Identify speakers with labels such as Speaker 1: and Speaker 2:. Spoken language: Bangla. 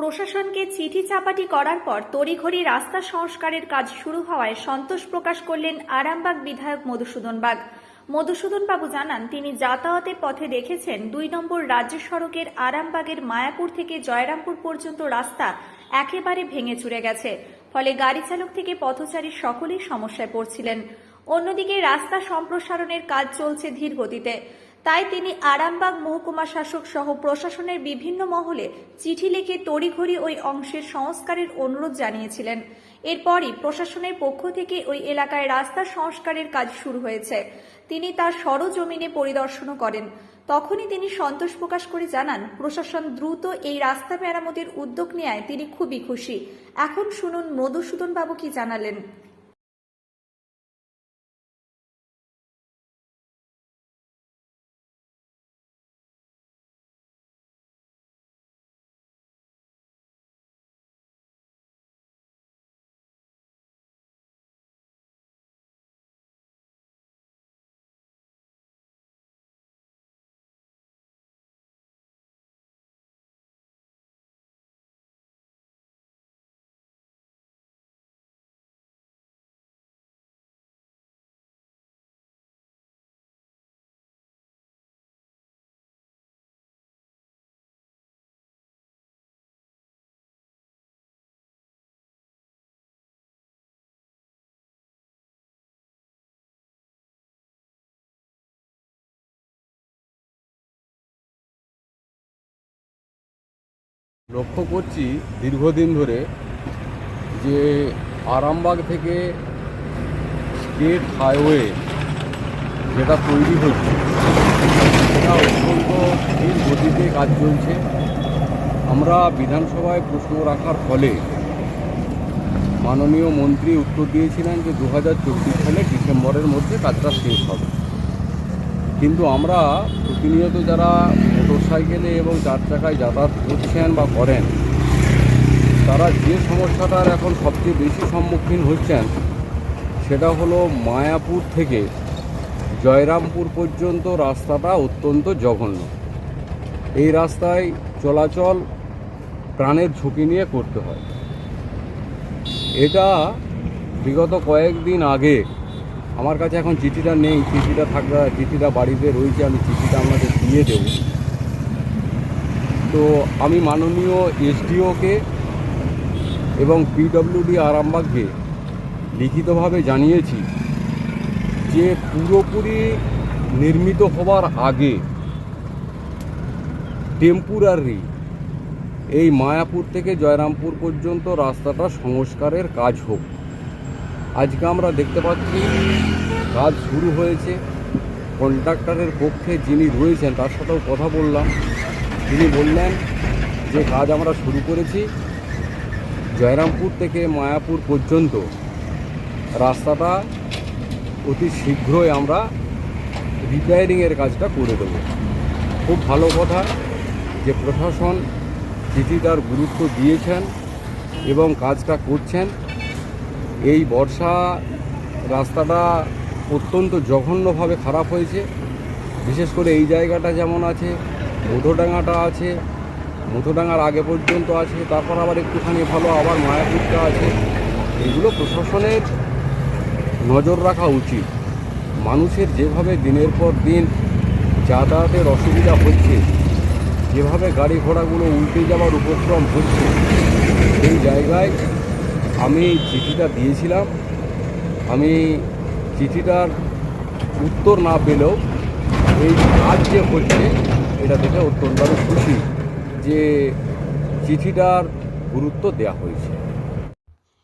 Speaker 1: প্রশাসনকে চিঠি চাপাটি করার পর তড়িঘড়ি রাস্তা সংস্কারের কাজ শুরু হওয়ায় সন্তোষ প্রকাশ করলেন আরামবাগ বিধায়ক মধুসূদন বাগ। মধুসূদন বাবু জানান, তিনি যাতায়াতের পথে দেখেছেন দুই নম্বর রাজ্য সড়কের আরামবাগের মায়াপুর থেকে জয়রামপুর পর্যন্ত রাস্তা একেবারে ভেঙে চুরে গেছে, ফলে গাড়ি চালক থেকে পথচারী সকলেই সমস্যায় পড়ছিলেন। অন্যদিকে রাস্তা সম্প্রসারণের কাজ চলছে ধীর গতিতে তাই তিনি আরামবাগ মহকুমা শাসক সহ প্রশাসনের বিভিন্ন মহলে চিঠি লিখে তড়িঘড়ি ওই অংশের সংস্কারের অনুরোধ জানিয়েছিলেন। এরপরই প্রশাসনের পক্ষ থেকে ওই এলাকায় রাস্তা সংস্কারের কাজ শুরু হয়েছে। তিনি তার সরজমিনে পরিদর্শনও করেন। তখনই তিনি সন্তোষ প্রকাশ করে জানান, প্রশাসন দ্রুত এই রাস্তা মেরামতির উদ্যোগ নেয় তিনি খুবই খুশি। এখন শুনুন মধুসূদন বাবু কি জানালেন।
Speaker 2: লক্ষ্য করছি দীর্ঘদিন ধরে যে আরামবাগ থেকে স্টেট হাইওয়ে যেটা তৈরি হচ্ছে, সেটা অত্যন্ত ধীর গতিতে কাজ চলছে। আমরা বিধানসভায় প্রশ্ন রাখার ফলে মাননীয় মন্ত্রী উত্তর দিয়েছিলেন যে দু হাজার চব্বিশ সালে ডিসেম্বরের মধ্যে কাজটা শেষ হবে। কিন্তু আমরা প্রতিনিয়ত যারা মোটরসাইকেলে এবং চার চাকায় যাতায়াত করছেন বা করেন, তারা যে সমস্যাটার এখন সবচেয়ে বেশি সম্মুখীন হচ্ছেন সেটা হলো মায়াপুর থেকে জয়রামপুর পর্যন্ত রাস্তাটা অত্যন্ত জঘন্য। এই রাস্তায় চলাচল প্রাণের ঝুঁকি নিয়ে করতে হয়। এটা বিগত কয়েকদিন আগে আমার কাছে এখন চিঠিটা নেই, চিঠিটা থাকা চিঠিটা বাড়িতে রয়েছে, আমি চিঠিটা আপনাদের দিয়ে দেব। তো আমি মাননীয় এসডিওকে এবং পিডব্লিউডি আরামবাগকে লিখিতভাবে জানিয়েছি যে পুরোপুরি নির্মিত হবার আগে টেম্পুরারি এই মায়াপুর থেকে জয়রামপুর পর্যন্ত রাস্তাটা সংস্কারের কাজ হোক। আজকে আমরা দেখতে পাচ্ছি কাজ শুরু হয়েছে। কন্ট্রাক্টরের পক্ষে যিনি রয়েছেন, তার সাথেও কথা বললাম। তিনি বললেন যে, কাজ আমরা শুরু করেছি জয়রামপুর থেকে মায়াপুর পর্যন্ত। রাস্তাটা অতি শীঘ্রই আমরা রিপেয়ারিংয়ের কাজটা করে দেবো। খুব ভালো কথা যে, প্রশাসন চিঠিটার গুরুত্ব দিয়েছেন এবং কাজটা করছেন। এই বর্ষা রাস্তাটা অত্যন্ত জঘন্যভাবে খারাপ হয়েছে। বিশেষ করে এই জায়গাটা যেমন আছে, মধুডাঙ্গাটা আছে, মধুডাঙ্গার আগে পর্যন্ত আছে, তারপর আবার একটুখানি ভালো আবার মায়াপুরটা আছে। এগুলো প্রশাসনের নজর রাখা উচিত। মানুষের যেভাবে দিনের পর দিন যাতায়াতের অসুবিধা হচ্ছে, যেভাবে গাড়ি ঘোড়াগুলো উল্টে যাওয়ার উপক্রম হচ্ছে এই জায়গায় আমি চিঠিটা দিয়েছিলাম। আমি চিঠিটার উত্তর না পেলেও এই কাজ যে হচ্ছে, এটা দেখে অত্যন্ত খুশি যে চিঠিটার গুরুত্ব দেয়া হয়েছে।